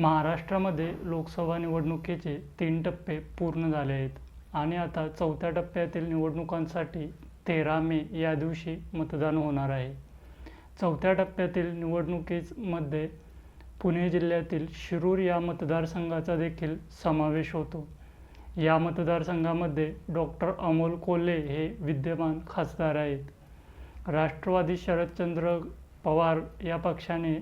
महाराष्ट्रामध्ये लोकसभा निवडणुकीचे तीन टप्पे पूर्ण झाले आहेत. आणि आता चौथ्या टप्प्यातील निवडणुकांसाठी तेरा मे या दिवशी मतदान होणार आहे. चौथ्या टप्प्यातील निवडणुकीमध्ये पुणे जिल्ह्यातील शिरूर या मतदारसंघाचा देखील समावेश होतो. या मतदारसंघामध्ये डॉक्टर अमोल कोल्हे हे विद्यमान खासदार आहेत. राष्ट्रवादी शरदचंद्र पवार या पक्षाने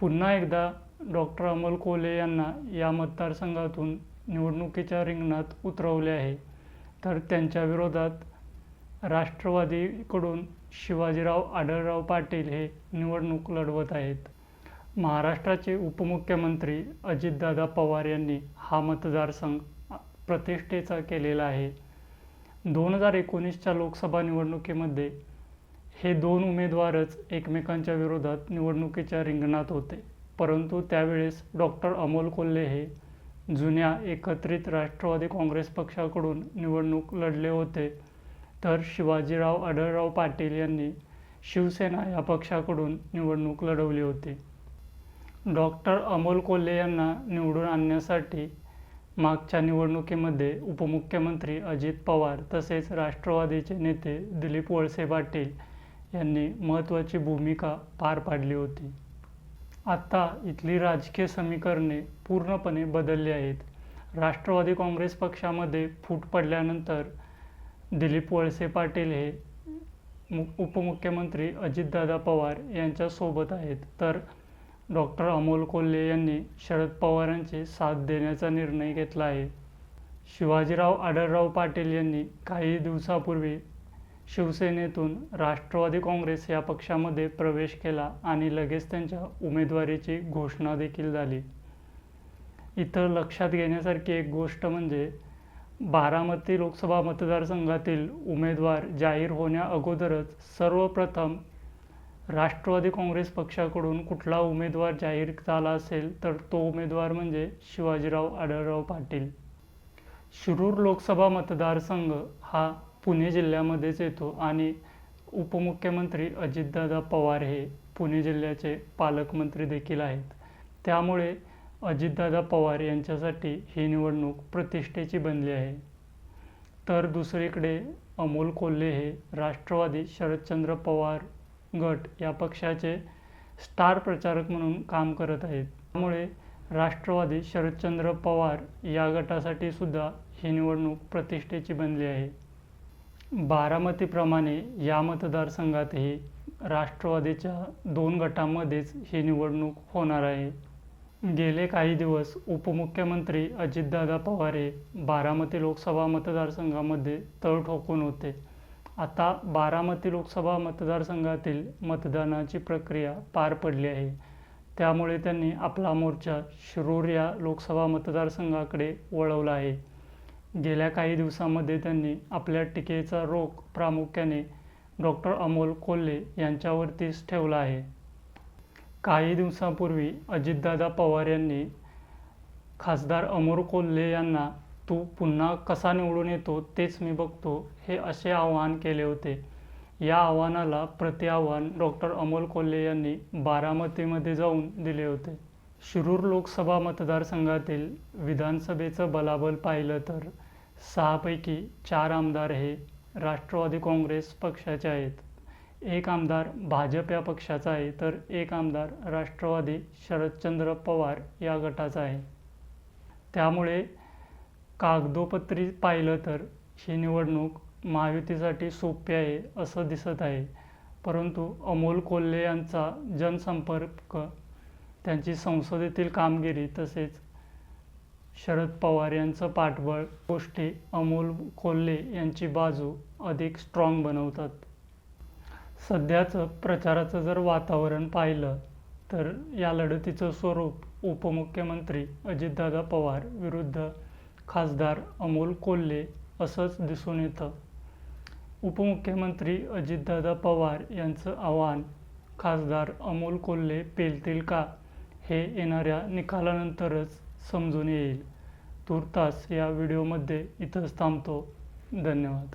पुन्हा एकदा डॉक्टर अमोल कोले यांना या मतदारसंघातून निवडणुकीच्या रिंगणात उतरवले आहे. तर त्यांच्या विरोधात राष्ट्रवादीकडून शिवाजीराव आढळराव पाटील हे निवडणूक लढवत आहेत. महाराष्ट्राचे उपमुख्यमंत्री अजितदादा पवार यांनी हा मतदारसंघ प्रतिष्ठेचा केलेला आहे. दोन हजार एकोणीसच्या लोकसभा निवडणुकीमध्ये हे दोन उमेदवारच एकमेकांच्या विरोधात निवडणुकीच्या रिंगणात होते. परंतु त्यावेळेस डॉक्टर अमोल कोल्हे हे जुन्या एकत्रित राष्ट्रवादी काँग्रेस पक्षाकडून निवडणूक लढले होते. तर शिवाजीराव आढळराव पाटील यांनी शिवसेना या पक्षाकडून निवडणूक लढवली होती. डॉक्टर अमोल कोल्हे यांना निवडून आणण्यासाठी मागच्या निवडणुकीमध्ये उपमुख्यमंत्री अजित पवार तसेच राष्ट्रवादीचे नेते दिलीप वळसे पाटील यांनी महत्त्वाची भूमिका पार पाडली होती. आत्ता इथली राजकीय समीकरणे पूर्णपणे बदलली आहेत. राष्ट्रवादी काँग्रेस पक्षामध्ये फूट पडल्यानंतर दिलीप वळसे पाटील हे मु उपमुख्यमंत्री अजितदादा पवार यांच्यासोबत आहेत. तर डॉक्टर अमोल कोल्हे यांनी शरद पवारांची साथ देण्याचा निर्णय घेतला आहे. शिवाजीराव आढळराव पाटील यांनी काही दिवसापूर्वी शिवसेनेतून राष्ट्रवादी काँग्रेस या पक्षामध्ये प्रवेश केला आणि लगेच त्यांच्या उमेदवारीची घोषणा देखील झाली. इथं लक्षात घेण्यासारखी एक गोष्ट म्हणजे बारामती लोकसभा मतदारसंघातील उमेदवार जाहीर होण्या अगोदरच सर्वप्रथम राष्ट्रवादी काँग्रेस पक्षाकडून कुठला उमेदवार जाहीर झाला असेल तर तो उमेदवार म्हणजे शिवाजीराव आढळराव पाटील. शिरूर लोकसभा मतदारसंघ हा पुणे जिल्ह्यामध्येच येतो. आणि उपमुख्यमंत्री अजितदादा पवार हे पुणे जिल्ह्याचे पालकमंत्री देखील आहेत. त्यामुळे अजितदादा पवार यांच्यासाठी ही निवडणूक प्रतिष्ठेची बनली आहे. तर दुसरीकडे अमोल कोल्हे हे राष्ट्रवादी शरदचंद्र पवार गट या पक्षाचे स्टार प्रचारक म्हणून काम करत आहेत. त्यामुळे राष्ट्रवादी शरदचंद्र पवार या गटासाठी सुद्धा ही निवडणूक प्रतिष्ठेची बनली आहे. बारामतीप्रमाणे या मतदारसंघातही राष्ट्रवादीच्या दोन गटांमध्येच ही निवडणूक होणार आहे. गेले काही दिवस उपमुख्यमंत्री अजितदादा पवार हे बारामती लोकसभा मतदारसंघामध्ये तळ ठोकून होते. आता बारामती लोकसभा मतदारसंघातील मतदानाची प्रक्रिया पार पडली आहे. त्यामुळे त्यांनी आपला मोर्चा शिरूर या लोकसभा मतदारसंघाकडे वळवला आहे. गेल्या काही दिवसांमध्ये त्यांनी आपल्या टीकेचा रोख प्रामुख्याने डॉक्टर अमोल कोल्हे यांच्यावरतीच ठेवला आहे. काही दिवसांपूर्वी अजितदादा पवार यांनी खासदार अमोल कोल्हे यांना तू पुन्हा कसा निवडून येतो तेच मी बघतो हे असे आवाहन केले होते. या आव्हानाला प्रतिआव्हान डॉक्टर अमोल कोल्हे यांनी बारामतीमध्ये जाऊन दिले होते. शिरूर लोकसभा मतदारसंघातील विधानसभेचं बलाबल पाहिलं तर सहापैकी चार आमदार हे राष्ट्रवादी काँग्रेस पक्षाचे आहेत. एक आमदार भाजप या पक्षाचा आहे तर एक आमदार राष्ट्रवादी शरदचंद्र पवार या गटाचा आहे. त्यामुळे कागदोपत्री पाहिलं तर ही निवडणूक महायुतीसाठी सोपी आहे असं दिसत आहे. परंतु अमोल कोल्हे यांचा जनसंपर्क त्यांची संसदेतील कामगिरी तसेच शरद पवार यांचं पाठबळ गोष्टी अमोल कोल्हे यांची बाजू अधिक स्ट्रॉंग बनवतात. सध्याचं प्रचाराचं जर वातावरण पाहिलं तर या लढतीचं स्वरूप उपमुख्यमंत्री अजितदादा पवार विरुद्ध खासदार अमोल कोल्हे असंच दिसून येतं. उपमुख्यमंत्री अजितदादा पवार यांचं आव्हान खासदार अमोल कोल्हे पेलतील का? हे येणाऱ्या निकालानंतरच समजून येईल. तूर्तास या व्हिडिओमध्ये इथंच थांबतो. धन्यवाद.